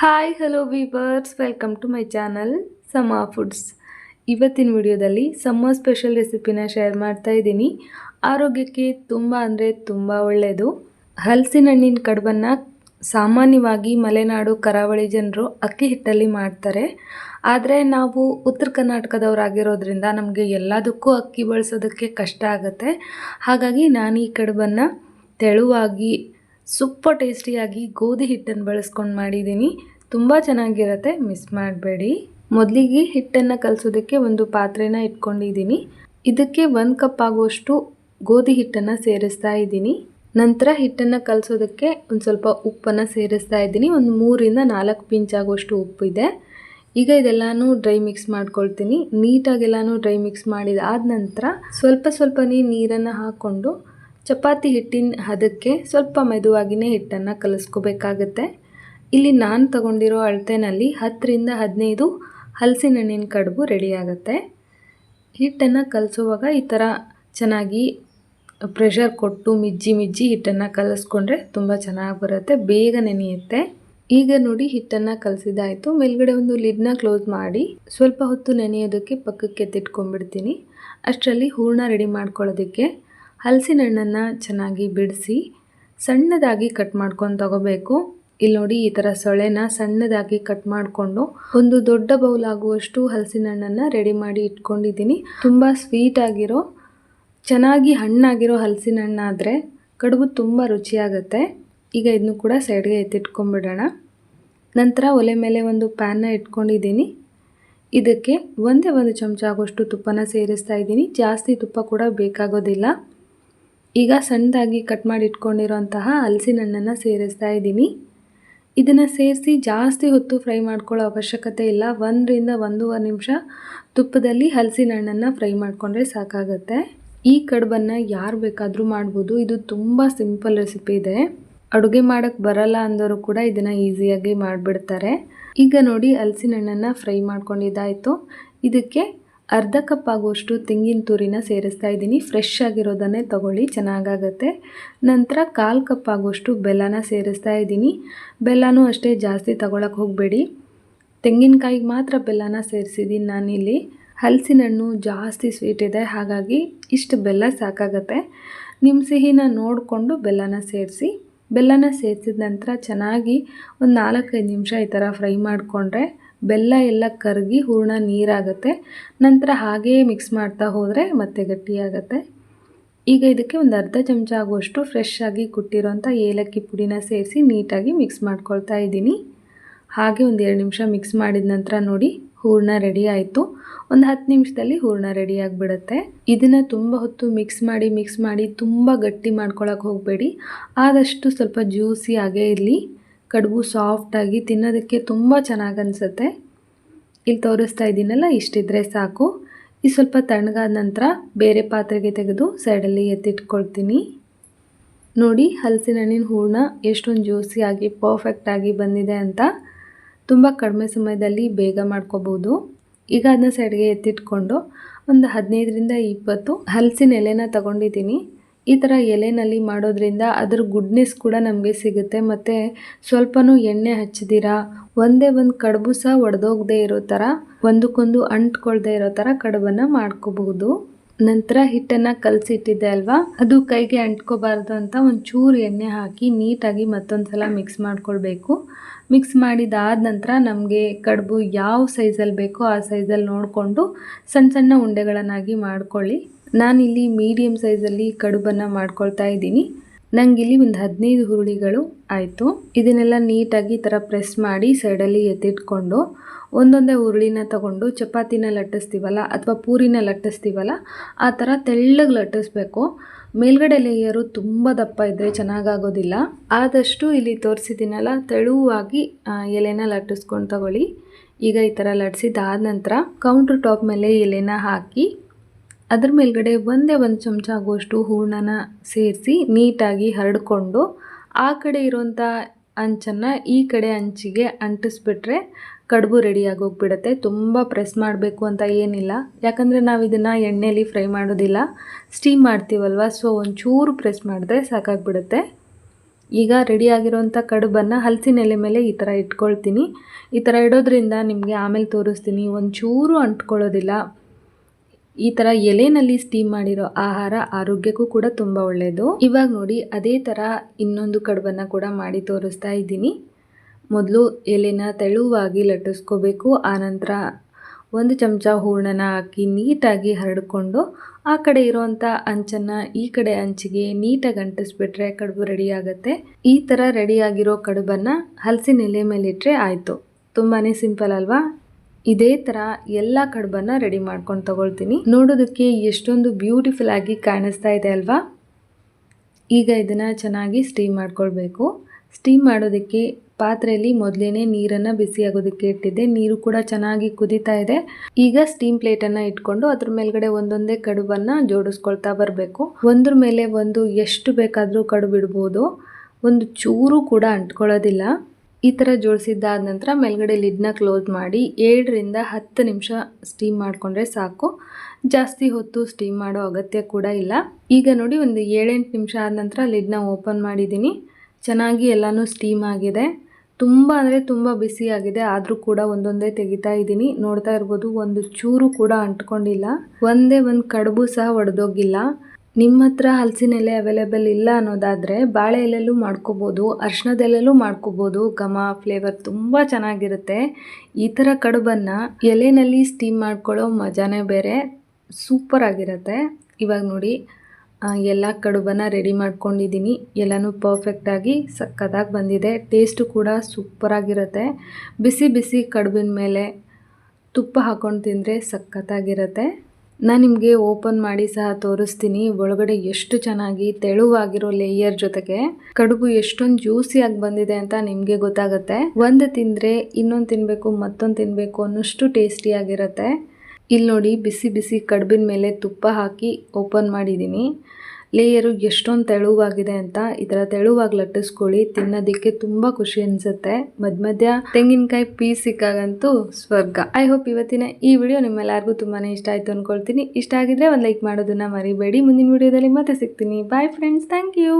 Hi hello viewers welcome to my channel ಸಮ foods ಇವತ್ತಿನ ವಿಡಿಯೋದಲ್ಲಿ ಸಮ್ಮ ಸ್ಪೆಷಲ್ ರೆಸಿಪಿನ ಶೇರ್ ಮಾಡ್ತಾ ಇದ್ದೀನಿ. ಆರೋಗ್ಯಕ್ಕೆ ತುಂಬ ಅಂದರೆ ತುಂಬ ಒಳ್ಳೆಯದು ಹಲಸಿನ ಹಣ್ಣಿನ ಕಡುಬನ್ನು ಸಾಮಾನ್ಯವಾಗಿ ಮಲೆನಾಡು, ಕರಾವಳಿ ಜನರು ಅಕ್ಕಿ ಹಿಟ್ಟಲ್ಲಿ ಮಾಡ್ತಾರೆ. ಆದರೆ ನಾವು ಉತ್ತರ ಕರ್ನಾಟಕದವರಾಗಿರೋದ್ರಿಂದ ನಮಗೆ ಎಲ್ಲದಕ್ಕೂ ಅಕ್ಕಿ ಬಳಸೋದಕ್ಕೆ ಕಷ್ಟ ಆಗುತ್ತೆ. ಹಾಗಾಗಿ ನಾನು ಈ ಕಡುಬನ್ನು ತೆಳುವಾಗಿ ಸೂಪರ್ ಟೇಸ್ಟಿಯಾಗಿ ಗೋಧಿ ಹಿಟ್ಟನ್ನು ಬಳಸ್ಕೊಂಡು ಮಾಡಿದ್ದೀನಿ. ತುಂಬ ಚೆನ್ನಾಗಿರುತ್ತೆ. ಮಿಸ್ ಮಾಡಬೇಡಿ. ಮೊದಲಿಗೆ ಹಿಟ್ಟನ್ನು ಕಲಸೋದಕ್ಕೆ ಒಂದು ಪಾತ್ರೆನ ಇಟ್ಕೊಂಡಿದ್ದೀನಿ. ಇದಕ್ಕೆ ಒಂದು ಕಪ್ ಆಗುವಷ್ಟು ಗೋಧಿ ಹಿಟ್ಟನ್ನು ಸೇರಿಸ್ತಾ ಇದ್ದೀನಿ. ನಂತರ ಹಿಟ್ಟನ್ನು ಕಲಸೋದಕ್ಕೆ ಒಂದು ಸ್ವಲ್ಪ ಉಪ್ಪನ್ನು ಸೇರಿಸ್ತಾ ಇದ್ದೀನಿ. ಒಂದು ಮೂರಿಂದ ನಾಲ್ಕು ಪಿಂಚ್ ಆಗುವಷ್ಟು ಉಪ್ಪಿದೆ. ಈಗ ಇದೆಲ್ಲನೂ ಡ್ರೈ ಮಿಕ್ಸ್ ಮಾಡ್ಕೊಳ್ತೀನಿ. ನೀಟಾಗೆಲ್ಲನೂ ಡ್ರೈ ಮಿಕ್ಸ್ ಮಾಡಿದ ಆದ ನಂತರ ಸ್ವಲ್ಪ ಸ್ವಲ್ಪನೇ ನೀರನ್ನು ಹಾಕ್ಕೊಂಡು ಚಪಾತಿ ಹಿಟ್ಟಿನ ಹದಕ್ಕೆ ಸ್ವಲ್ಪ ಮೆದುವಾಗಿನೇ ಹಿಟ್ಟನ್ನು ಕಲಿಸ್ಕೋಬೇಕಾಗತ್ತೆ. ಇಲ್ಲಿ ನಾನು ತಗೊಂಡಿರೋ ಅಳತೆನಲ್ಲಿ ಹತ್ತರಿಂದ ಹದಿನೈದು ಹಲಸಿನ ಹಣ್ಣಿನ ಕಡುಬು ರೆಡಿಯಾಗತ್ತೆ. ಹಿಟ್ಟನ್ನು ಕಲಿಸುವಾಗ ಈ ಥರ ಚೆನ್ನಾಗಿ ಪ್ರೆಷರ್ ಕೊಟ್ಟು ಮಿಜ್ಜಿ ಮಿಜ್ಜಿ ಹಿಟ್ಟನ್ನು ಕಲಸ್ಕೊಂಡ್ರೆ ತುಂಬ ಚೆನ್ನಾಗಿ ಬರುತ್ತೆ, ಬೇಗ ನೆನೆಯುತ್ತೆ. ಈಗ ನೋಡಿ ಹಿಟ್ಟನ್ನು ಕಲಸಿದಾಯಿತು. ಮೇಲ್ಗಡೆ ಒಂದು ಲಿಡ್ನ ಕ್ಲೋಸ್ ಮಾಡಿ ಸ್ವಲ್ಪ ಹೊತ್ತು ನೆನೆಯೋದಕ್ಕೆ ಪಕ್ಕಕ್ಕೆ ಎತ್ತಿಟ್ಕೊಂಡ್ಬಿಡ್ತೀನಿ. ಅಷ್ಟರಲ್ಲಿ ಹೂರಣ ರೆಡಿ ಮಾಡ್ಕೊಳ್ಳೋದಕ್ಕೆ ಹಲಸಿನ ಹಣ್ಣನ್ನು ಚೆನ್ನಾಗಿ ಬಿಡಿಸಿ ಸಣ್ಣದಾಗಿ ಕಟ್ ಮಾಡ್ಕೊಂಡು ತಗೋಬೇಕು. ಇಲ್ಲಿ ನೋಡಿ ಈ ಥರ ಸೊಳೆನ ಸಣ್ಣದಾಗಿ ಕಟ್ ಮಾಡಿಕೊಂಡು ಒಂದು ದೊಡ್ಡ ಬೌಲ್ ಆಗುವಷ್ಟು ಹಲಸಿನ ಹಣ್ಣನ್ನು ರೆಡಿ ಮಾಡಿ ಇಟ್ಕೊಂಡಿದ್ದೀನಿ. ತುಂಬ ಸ್ವೀಟ್ ಆಗಿರೋ, ಚೆನ್ನಾಗಿ ಹಣ್ಣಾಗಿರೋ ಹಲಸಿನ ಹಣ್ಣಾದರೆ ಕಡುಬು ತುಂಬ ರುಚಿಯಾಗುತ್ತೆ. ಈಗ ಇದನ್ನು ಕೂಡ ಸೈಡ್ಗೆ ಎತ್ತಿಟ್ಕೊಂಡ್ಬಿಡೋಣ. ನಂತರ ಒಲೆ ಮೇಲೆ ಒಂದು ಪ್ಯಾನ್ನ ಇಟ್ಕೊಂಡಿದ್ದೀನಿ. ಇದಕ್ಕೆ ಒಂದೇ ಒಂದು ಚಮಚ ಆಗುವಷ್ಟು ತುಪ್ಪನ ಸೇರಿಸ್ತಾ ಇದ್ದೀನಿ. ಜಾಸ್ತಿ ತುಪ್ಪ ಕೂಡ ಬೇಕಾಗೋದಿಲ್ಲ. ಈಗ ಸಣ್ಣದಾಗಿ ಕಟ್ ಮಾಡಿ ಹಲಸಿನ ಹಣ್ಣನ್ನು ಸೇರಿಸ್ತಾ ಇದ್ದೀನಿ. ಇದನ್ನು ಸೇರಿಸಿ ಜಾಸ್ತಿ ಹೊತ್ತು ಫ್ರೈ ಮಾಡ್ಕೊಳ್ಳೋ ಅವಶ್ಯಕತೆ ಇಲ್ಲ. ಒಂದರಿಂದ ಒಂದೂವರೆ ನಿಮಿಷ ತುಪ್ಪದಲ್ಲಿ ಹಲಸಿನ ಹಣ್ಣನ್ನು ಫ್ರೈ ಮಾಡಿಕೊಂಡ್ರೆ ಸಾಕಾಗುತ್ತೆ. ಈ ಕಡುಬನ್ನು ಯಾರು ಬೇಕಾದರೂ ಮಾಡ್ಬೋದು. ಇದು ತುಂಬ ಸಿಂಪಲ್ ರೆಸಿಪಿ ಇದೆ. ಅಡುಗೆ ಮಾಡೋಕ್ಕೆ ಬರಲ್ಲ ಅಂದವರು ಕೂಡ ಇದನ್ನು ಈಸಿಯಾಗಿ ಮಾಡಿಬಿಡ್ತಾರೆ. ಈಗ ನೋಡಿ ಹಲಸಿನ ಹಣ್ಣನ್ನು ಫ್ರೈ ಮಾಡ್ಕೊಂಡಿದ್ದಾಯಿತು. ಇದಕ್ಕೆ ಅರ್ಧ ಕಪ್ ಆಗುವಷ್ಟು ತೆಂಗಿನ ತುರಿನ ಸೇರಿಸ್ತಾ ಇದ್ದೀನಿ. ಫ್ರೆಶ್ ಆಗಿರೋದನ್ನೇ ತಗೊಳ್ಳಿ, ಚೆನ್ನಾಗಾಗತ್ತೆ. ನಂತರ ಕಾಲು ಕಪ್ ಆಗುವಷ್ಟು ಬೆಲ್ಲನ ಸೇರಿಸ್ತಾ ಇದ್ದೀನಿ. ಬೆಲ್ಲನೂ ಅಷ್ಟೇ ಜಾಸ್ತಿ ತಗೊಳಕ್ಕೆ ಹೋಗಬೇಡಿ. ತೆಂಗಿನಕಾಯಿಗೆ ಮಾತ್ರ ಬೆಲ್ಲನ ಸೇರಿಸಿದ್ದೀನಿ ನಾನಿಲ್ಲಿ. ಹಲಸಿನ ಹಣ್ಣು ಜಾಸ್ತಿ ಸ್ವೀಟ್ ಇದೆ, ಹಾಗಾಗಿ ಇಷ್ಟು ಬೆಲ್ಲ ಸಾಕಾಗತ್ತೆ. ನಿಮ್ಮ ಸಿಹಿನ ನೋಡಿಕೊಂಡು ಬೆಲ್ಲನ ಸೇರಿಸಿ. ಬೆಲ್ಲನ ಸೇರಿಸಿದ ನಂತರ ಚೆನ್ನಾಗಿ ಒಂದು ನಾಲ್ಕೈದು ನಿಮಿಷ ಈ ಥರ ಫ್ರೈ ಮಾಡಿಕೊಂಡ್ರೆ ಬೆಲ್ಲ ಎಲ್ಲ ಕರಗಿ ಹೂರ್ಣ ನೀರಾಗುತ್ತೆ. ನಂತರ ಹಾಗೇ ಮಿಕ್ಸ್ ಮಾಡ್ತಾ ಹೋದರೆ ಮತ್ತೆ ಗಟ್ಟಿಯಾಗತ್ತೆ. ಈಗ ಇದಕ್ಕೆ ಒಂದು ಅರ್ಧ ಚಮಚ ಆಗುವಷ್ಟು ಫ್ರೆಶ್ ಆಗಿ ಕುಟ್ಟಿರೋಂಥ ಏಲಕ್ಕಿ ಪುಡಿನ ಸೇರಿಸಿ ನೀಟಾಗಿ ಮಿಕ್ಸ್ ಮಾಡ್ಕೊಳ್ತಾ ಇದ್ದೀನಿ. ಹಾಗೆ ಒಂದು ಎರಡು ನಿಮಿಷ ಮಿಕ್ಸ್ ಮಾಡಿದ ನಂತರ ನೋಡಿ ಹೂರ್ಣ ರೆಡಿ ಆಯಿತು. ಒಂದು ಹತ್ತು ನಿಮಿಷದಲ್ಲಿ ಹೂರ್ಣ ರೆಡಿ ಆಗಿಬಿಡುತ್ತೆ. ಇದನ್ನು ತುಂಬ ಹೊತ್ತು ಮಿಕ್ಸ್ ಮಾಡಿ ಮಿಕ್ಸ್ ಮಾಡಿ ತುಂಬ ಗಟ್ಟಿ ಮಾಡ್ಕೊಳಕ್ಕೆ ಹೋಗಬೇಡಿ. ಆದಷ್ಟು ಸ್ವಲ್ಪ ಜ್ಯೂಸಿ ಆಗೇ ಇರಲಿ. ಕಡುಬು ಸಾಫ್ಟಾಗಿ ತಿನ್ನೋದಕ್ಕೆ ತುಂಬ ಚೆನ್ನಾಗಿ ಅನಿಸುತ್ತೆ. ಇಲ್ಲಿ ತೋರಿಸ್ತಾ ಇದ್ದೀನಲ್ಲ, ಇಷ್ಟಿದ್ರೆ ಸಾಕು. ಈ ಸ್ವಲ್ಪ ತಣ್ಣಗಾದ ನಂತರ ಬೇರೆ ಪಾತ್ರೆಗೆ ತೆಗೆದು ಸೈಡಲ್ಲಿ ಎತ್ತಿಟ್ಕೊಳ್ತೀನಿ. ನೋಡಿ, ಹಲಸಿನ ಹಣ್ಣಿನ ಹೂರ್ಣ ಎಷ್ಟೊಂದು ಜ್ಯೂಸಿಯಾಗಿ ಪರ್ಫೆಕ್ಟಾಗಿ ಬಂದಿದೆ ಅಂತ. ತುಂಬ ಕಡಿಮೆ ಸಮಯದಲ್ಲಿ ಬೇಗ ಮಾಡ್ಕೋಬೋದು. ಈಗ ಅದನ್ನ ಸೈಡ್ಗೆ ಎತ್ತಿಟ್ಕೊಂಡು ಒಂದು ಹದಿನೈದರಿಂದ ಇಪ್ಪತ್ತು ಹಲಸಿನ ಎಲೆನ ತಗೊಂಡಿದ್ದೀನಿ. ಈ ಥರ ಎಲೆನಲ್ಲಿ ಮಾಡೋದ್ರಿಂದ ಅದ್ರ ಗುಡ್ನೆಸ್ ಕೂಡ ನಮಗೆ ಸಿಗುತ್ತೆ. ಮತ್ತು ಸ್ವಲ್ಪನೂ ಎಣ್ಣೆ ಹಚ್ಚದಿರ? ಒಂದೇ ಒಂದು ಕಡುಬು ಸಹ ಒಡೆದೋಗದೆ ಇರೋ ಥರ ಒಂದಕ್ಕೊಂದು ಅಂಟ್ಕೊಳ್ದೇ ಇರೋ ಥರ ಕಡುಬನ್ನು ಮಾಡ್ಕೋಬಹುದು. ನಂತರ ಹಿಟ್ಟನ್ನು ಕಲಸಿಟ್ಟಿದ್ದೆ ಅಲ್ವಾ? ಅದು ಕೈಗೆ ಅಂಟ್ಕೋಬಾರ್ದು ಅಂತ ಒಂದು ಚೂರು ಎಣ್ಣೆ ಹಾಕಿ ನೀಟಾಗಿ ಮತ್ತೊಂದು ಸಲ ಮಿಕ್ಸ್ ಮಾಡ್ಕೊಳ್ಬೇಕು. ಮಿಕ್ಸ್ ಮಾಡಿದಾದ ನಂತರ ನಮಗೆ ಕಡುಬು ಯಾವ ಸೈಜಲ್ಲಿ ಬೇಕೋ ಆ ಸೈಜಲ್ಲಿ ನೋಡಿಕೊಂಡು ಸಣ್ಣ ಸಣ್ಣ ಉಂಡೆಗಳನ್ನಾಗಿ ಮಾಡ್ಕೊಳ್ಳಿ. ನಾನಿಲ್ಲಿ ಮೀಡಿಯಮ್ ಸೈಜಲ್ಲಿ ಕಡುಬನ್ನು ಮಾಡ್ಕೊಳ್ತಾ ಇದ್ದೀನಿ. ನನಗಿಲ್ಲಿ ಒಂದು ಹದಿನೈದು ಹುರುಳಿಗಳು ಆಯಿತು. ಇದನ್ನೆಲ್ಲ ನೀಟಾಗಿ ಈ ಥರ ಪ್ರೆಸ್ ಮಾಡಿ ಸೈಡಲ್ಲಿ ಎತ್ತಿಟ್ಕೊಂಡು ಒಂದೊಂದೇ ಹುರುಳಿನ ತಗೊಂಡು ಚಪಾತಿನ ಲಟ್ಟಿಸ್ತೀವಲ್ಲ ಅಥವಾ ಪೂರಿನ ಲಟ್ಟಿಸ್ತೀವಲ್ಲ ಆ ಥರ ತೆಳ್ಳಗೆ ಲಟ್ಟಿಸ್ಬೇಕು. ಮೇಲ್ಗಡೆ ಲೇಯರು ತುಂಬ ದಪ್ಪ ಇದ್ದರೆ ಚೆನ್ನಾಗಾಗೋದಿಲ್ಲ. ಆದಷ್ಟು ಇಲ್ಲಿ ತೋರಿಸಿದ್ದೀನಲ್ಲ ತೆಳುವಾಗಿ ಎಲೆನ ಲಟ್ಟಿಸ್ಕೊಂಡು ತಗೊಳ್ಳಿ. ಈಗ ಈ ಥರ ಲಟ್ಟಿಸಿದಾದ ನಂತರ ಕೌಂಟ್ರ್ ಟಾಪ್ ಮೇಲೆ ಎಲೆನ ಹಾಕಿ ಅದ್ರ ಮೇಲ್ಗಡೆ ಒಂದೇ ಒಂದು ಚಮಚ ಆಗುವಷ್ಟು ಹೂರ್ಣನ ಸೇರಿಸಿ ನೀಟಾಗಿ ಹರಡಿಕೊಂಡು ಆ ಕಡೆ ಇರೋಂಥ ಅಂಚನ್ನು ಈ ಕಡೆ ಅಂಚಿಗೆ ಅಂಟಿಸ್ಬಿಟ್ರೆ ಕಡುಬು ರೆಡಿ ಆಗೋಗ್ಬಿಡುತ್ತೆ. ತುಂಬ ಪ್ರೆಸ್ ಮಾಡಬೇಕು ಅಂತ ಏನಿಲ್ಲ. ಯಾಕಂದರೆ ನಾವು ಇದನ್ನು ಎಣ್ಣೆಯಲ್ಲಿ ಫ್ರೈ ಮಾಡೋದಿಲ್ಲ. ಸ್ಟೀಮ್ ಮಾಡ್ತೀವಲ್ವ? ಸೊ ಒಂಚೂರು ಪ್ರೆಸ್ ಮಾಡಿದ್ರೆ ಸಾಕಾಗ್ಬಿಡುತ್ತೆ. ಈಗ ರೆಡಿಯಾಗಿರೋಂಥ ಕಡುಬನ್ನು ಹಲಸಿನ ಎಲೆ ಮೇಲೆ ಈ ಥರ ಇಟ್ಕೊಳ್ತೀನಿ. ಈ ಥರ ಇಡೋದ್ರಿಂದ ನಿಮಗೆ ಆಮೇಲೆ ತೋರಿಸ್ತೀನಿ. ಒಂಚೂರು ಅಂಟ್ಕೊಳ್ಳೋದಿಲ್ಲ. ಈ ತರ ಎಲೆನಲ್ಲಿ ಸ್ಟೀಮ್ ಮಾಡಿರೋ ಆಹಾರ ಆರೋಗ್ಯಕ್ಕೂ ಕೂಡ ತುಂಬಾ ಒಳ್ಳೆಯದು ಇವಾಗ ನೋಡಿ ಅದೇ ತರ ಇನ್ನೊಂದು ಕಡುಬನ್ನು ಕೂಡ ಮಾಡಿ ತೋರಿಸ್ತಾ ಇದ್ದೀನಿ. ಮೊದಲು ಎಲೆನ ತೆಳುವಾಗಿ ಲಟ್ಟಿಸ್ಕೋಬೇಕು ಆನಂತರ ಒಂದು ಚಮಚ ಹೂರ್ಣನ ಹಾಕಿ ನೀಟಾಗಿ ಹರಡಿಕೊಂಡು, ಆ ಕಡೆ ಇರೋವಂಥ ಅಂಚನ್ನು ಈ ಕಡೆ ಅಂಚಿಗೆ ನೀಟಾಗಿ ಅಂಟಿಸ್ಬಿಟ್ರೆ ಕಡುಬು ರೆಡಿ ಆಗುತ್ತೆ. ಈ ಥರ ರೆಡಿಯಾಗಿರೋ ಕಡುಬನ್ನು ಹಲಸಿನ ಎಲೆ ಮೇಲಿಟ್ಟರೆ ಆಯಿತು. ತುಂಬಾ ಸಿಂಪಲ್ ಅಲ್ವಾ? ಇದೇ ತರ ಎಲ್ಲ ಕಡುಬನ್ನು ರೆಡಿ ಮಾಡ್ಕೊಂಡು ತಗೊಳ್ತೀನಿ. ನೋಡೋದಕ್ಕೆ ಎಷ್ಟೊಂದು ಬ್ಯೂಟಿಫುಲ್ ಆಗಿ ಕಾಣಿಸ್ತಾ ಇದೆ ಅಲ್ವಾ? ಈಗ ಇದನ್ನ ಚೆನ್ನಾಗಿ ಸ್ಟೀಮ್ ಮಾಡ್ಕೊಳ್ಬೇಕು. ಸ್ಟೀಮ್ ಮಾಡೋದಕ್ಕೆ ಪಾತ್ರೆಯಲ್ಲಿ ಮೊದಲೇನೆ ನೀರನ್ನು ಬಿಸಿ ಆಗೋದಕ್ಕೆ ಇಟ್ಟಿದ್ದೆ. ನೀರು ಕೂಡ ಚೆನ್ನಾಗಿ ಕುದೀತಾ ಇದೆ. ಈಗ ಸ್ಟೀಮ್ ಪ್ಲೇಟನ್ನು ಇಟ್ಕೊಂಡು ಅದ್ರ ಮೇಲ್ಗಡೆ ಒಂದೊಂದೇ ಕಡುಬನ್ನು ಜೋಡಿಸ್ಕೊಳ್ತಾ ಬರಬೇಕು. ಒಂದ್ರ ಮೇಲೆ ಒಂದು ಎಷ್ಟು ಬೇಕಾದರೂ ಕಡುಬು ಇಡ್ಬೋದು ಒಂದು ಚೂರು ಕೂಡ ಅಂಟ್ಕೊಳ್ಳೋದಿಲ್ಲ. ಈ ಥರ ಜೋಡಿಸಿದ್ದಾದ ನಂತರ ಮೇಲ್ಗಡೆ ಲಿಡ್ನ ಕ್ಲೋಸ್ ಮಾಡಿ ಏಳರಿಂದ ಹತ್ತು ನಿಮಿಷ ಸ್ಟೀಮ್ ಮಾಡಿಕೊಂಡ್ರೆ ಸಾಕು. ಜಾಸ್ತಿ ಹೊತ್ತು ಸ್ಟೀಮ್ ಮಾಡೋ ಅಗತ್ಯ ಕೂಡ ಇಲ್ಲ. ಈಗ ನೋಡಿ ಒಂದು ಏಳೆಂಟು ನಿಮಿಷ ಆದ ನಂತರ ಲಿಡ್ನ ಓಪನ್ ಮಾಡಿದ್ದೀನಿ. ಚೆನ್ನಾಗಿ ಎಲ್ಲನೂ ಸ್ಟೀಮ್ ಆಗಿದೆ. ತುಂಬ ಅಂದರೆ ತುಂಬ ಬಿಸಿಯಾಗಿದೆ ಆದರೂ ಕೂಡ ಒಂದೊಂದೇ ತೆಗಿತಾ ಇದ್ದೀನಿ. ನೋಡ್ತಾ ಇರ್ಬೋದು, ಒಂದು ಚೂರು ಕೂಡ ಅಂಟ್ಕೊಂಡಿಲ್ಲ. ಒಂದೇ ಒಂದು ಕಡುಬು ಸಹ ಒಡೆದೋಗಿಲ್ಲ. ನಿಮ್ಮ ಹತ್ರ ಹಲಸಿನ ಎಲೆ ಅವೈಲೇಬಲ್ ಇಲ್ಲ ಅನ್ನೋದಾದರೆ ಬಾಳೆ ಎಲೆಲ್ಲೂ ಮಾಡ್ಕೋಬೋದು, ಅರ್ಶಿಣದ ಎಲೆಲ್ಲೂ ಮಾಡ್ಕೋಬೋದು. ಘಮ ಫ್ಲೇವರ್ ತುಂಬ ಚೆನ್ನಾಗಿರುತ್ತೆ. ಈ ಥರ ಕಡುಬನ್ನು ಎಲೆನಲ್ಲಿ ಸ್ಟೀಮ್ ಮಾಡ್ಕೊಳ್ಳೋ ಮಜಾನೇ ಬೇರೆ. ಸೂಪರ್ ಆಗಿರುತ್ತೆ. ಇವಾಗ ನೋಡಿ ಎಲ್ಲ ಕಡುಬನ್ನು ರೆಡಿ ಮಾಡ್ಕೊಂಡಿದ್ದೀನಿ. ಎಲ್ಲನೂ ಪರ್ಫೆಕ್ಟಾಗಿ ಸಕ್ಕತ್ತಾಗಿ ಬಂದಿದೆ. ಟೇಸ್ಟು ಕೂಡ ಸೂಪರಾಗಿರುತ್ತೆ ಬಿಸಿ ಬಿಸಿ ಕಡುಬಿನ ಮೇಲೆ ತುಪ್ಪ ಹಾಕ್ಕೊಂಡು ತಿಂದರೆ ಸಖತ್ತಾಗಿರುತ್ತೆ. ನಾನು ನಿಮಗೆ ಓಪನ್ ಮಾಡಿ ಸಹ ತೋರಿಸ್ತೀನಿ. ಒಳಗಡೆ ಎಷ್ಟು ಚೆನ್ನಾಗಿ ತೆಳುವಾಗಿರೋ ಲೇಯರ್ ಜೊತೆಗೆ ಕಡುಬು ಎಷ್ಟೊಂದು ಜ್ಯೂಸಿಯಾಗಿ ಬಂದಿದೆ ಅಂತ ನಿಮಗೆ ಗೊತ್ತಾಗುತ್ತೆ. ಒಂದು ತಿಂದರೆ ಇನ್ನೊಂದು ತಿನ್ನಬೇಕು ಮತ್ತೊಂದು ತಿನ್ನಬೇಕು ಅನ್ನೋಷ್ಟು ಟೇಸ್ಟಿಯಾಗಿರುತ್ತೆ ಇಲ್ಲಿ ನೋಡಿ ಬಿಸಿ ಬಿಸಿ ಕಡುಬಿನ ಮೇಲೆ ತುಪ್ಪ ಹಾಕಿ ಓಪನ್ ಮಾಡಿದ್ದೀನಿ ಲೇಯರು ಎಷ್ಟೊಂದು ತೆಳುವಾಗಿದೆ ಅಂತ ಈ ತರ ತೆಳುವಾಗಿ ಲಟ್ಟಿಸ್ಕೊಳ್ಳಿ, ತಿನ್ನೋದಿಕ್ಕೆ ತುಂಬಾ ಖುಷಿ ಅನ್ಸುತ್ತೆ. ಮಧ್ಯ ಮಧ್ಯ ತೆಂಗಿನಕಾಯಿ ಪೀಸ್ ಸಿಕ್ಕಾಗಂತೂ ಸ್ವರ್ಗ. ಐ ಹೋಪ್ ಇವತ್ತಿನ ಈ ವಿಡಿಯೋ ನಿಮ್ಮೆಲ್ಲರಿಗೂ ತುಂಬಾನೇ ಇಷ್ಟ ಆಯಿತು ಅಂದ್ಕೊಳ್ತೀನಿ ಇಷ್ಟ ಆಗಿದ್ರೆ ಒಂದು ಲೈಕ್ ಮಾಡೋದನ್ನ ಮರಿಬೇಡಿ. ಮುಂದಿನ ವಿಡಿಯೋದಲ್ಲಿ ಮತ್ತೆ ಸಿಗ್ತೀನಿ. Bye friends thank you